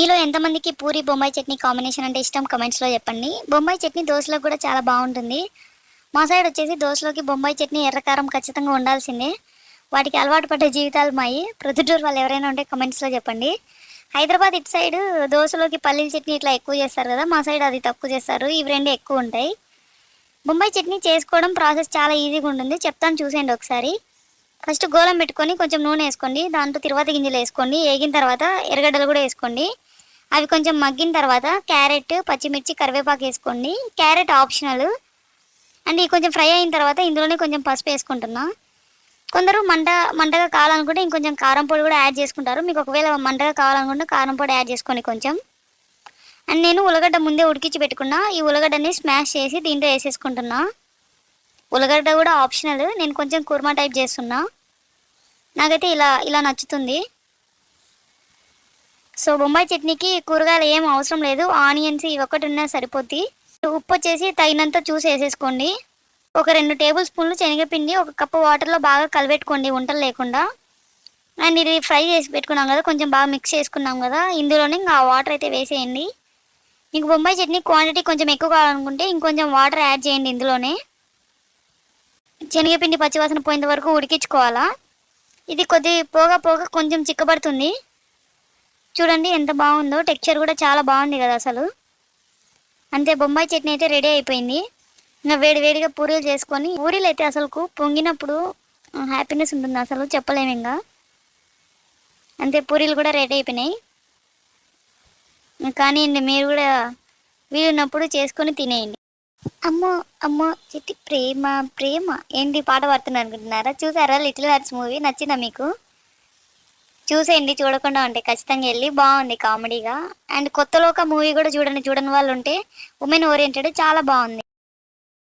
మీలో ఎంతమందికి పూరి బొంబాయి చట్నీ కాంబినేషన్ అంటే ఇష్టం? కమెంట్స్లో చెప్పండి. బొంబాయి చట్నీ దోశలో కూడా చాలా బాగుంటుంది. మా సైడ్ వచ్చేసి దోశలోకి బొంబాయి చట్నీ ఎర్రకారం ఖచ్చితంగా ఉండాల్సిందే. వాటికి అలవాటు పడ్డ జీవితాలు మాయి. ప్రొద్దుటూరు వాళ్ళు ఎవరైనా ఉంటే కమెంట్స్లో చెప్పండి. హైదరాబాద్ ఇటు సైడ్ దోశలోకి పల్లీల చట్నీ ఇట్లా ఎక్కువ చేస్తారు కదా మా సైడ్ అది తక్కువ చేస్తారు. ఇవి రెండు ఎక్కువ ఉంటాయి. బొంబాయి చట్నీ చేసుకోవడం ప్రాసెస్ చాలా ఈజీగా ఉంటుంది. చెప్తాను చూసేయండి ఒకసారి. ఫస్ట్ గోలం పెట్టుకొని కొంచెం నూనె వేసుకోండి. దాంట్లో తిరువాత గింజలు వేసుకోండి. వేగిన తర్వాత ఎర్రగడ్డలు కూడా వేసుకోండి. అవి కొంచెం మగ్గిన తర్వాత క్యారెట్ పచ్చిమిర్చి కరివేపాకు వేసుకోండి. Carrot optional. అండ్ ఇది కొంచెం ఫ్రై అయిన తర్వాత ఇందులోనే కొంచెం పసుపు వేసుకుంటున్నా. కొందరు మంట మంటగా కావాలనుకుంటే ఇంకొంచెం కారం పొడి కూడా యాడ్ చేసుకుంటారు. మీకు ఒకవేళ మంటగా కావాలనుకుంటే కారం పొడి యాడ్ చేసుకోండి కొంచెం. అండ్ నేను ఉల్లగడ్డ ముందే ఉడికించి పెట్టుకున్నా. ఈ ఉలగడ్డని స్మాష్ చేసి దీంట్లో వేసేసుకుంటున్నా. ఉల్లగడ్డ కూడా ఆప్షనల్. నేను కొంచెం కుర్మా టైప్ చేస్తున్నా. నాకైతే ఇలా ఇలా నచ్చుతుంది. సో బొంబాయి చట్నీకి కూరగాయలు ఏం అవసరం లేదు. ఆనియన్స్ ఇవి ఒకటి ఉన్నా సరిపోద్ది. ఉప్పు వచ్చేసి తగినంత చూసి వేసేసుకోండి. ఒక రెండు టేబుల్ స్పూన్లు శనగపిండి ఒక కప్పు వాటర్లో బాగా కలిపెట్టుకోండి వంటలు లేకుండా. అండ్ ఇది ఫ్రై చేసి పెట్టుకున్నాం కదా కొంచెం బాగా మిక్స్ చేసుకున్నాం కదా ఇందులోనే ఇంకా ఆ వాటర్ అయితే వేసేయండి. మీకు బొంబాయి చట్నీ క్వాంటిటీ కొంచెం ఎక్కువ కావాలనుకుంటే ఇంకొంచెం వాటర్ యాడ్ చేయండి ఇందులోనే. శనగపిండి పచ్చివాసన పోయేంత వరకు ఉడికించుకోవాలా. ఇది కొద్ది పోగా పోగా కొంచెం చిక్కబడుతుంది. చూడండి ఎంత బాగుందో. టెక్చర్ కూడా చాలా బాగుంది కదా అసలు. అంతే బొంబాయి చట్నీ అయితే రెడీ అయిపోయింది. ఇంకా వేడి వేడిగా పూరీలు చేసుకొని పూరీలు అయితే అసలుకు పొంగినప్పుడు హ్యాపీనెస్ ఉంటుంది అసలు చెప్పలేము ఇంకా. అంతే పూరీలు కూడా రెడీ అయిపోయినాయి. కానీ మీరు కూడా వీలున్నప్పుడు చేసుకొని తినేయండి. అమ్మో అమ్మో చిట్టి ప్రేమ ప్రేమ. ఏంటి పాట పాడుతున్నారు అనుకుంటున్నారా? చూసారా లిటిల్ హార్ట్స్ మూవీ? నచ్చిందా మీకు? చూసేయండి చూడకుండా ఉంటే. ఖచ్చితంగా వెళ్ళి బాగుంది కామెడీగా. అండ్ కొత్తలో ఒక మూవీ కూడా చూడండి చూడని వాళ్ళు ఉంటే ఉమెన్ ఓరియంటెడ్ చాలా బాగుంది.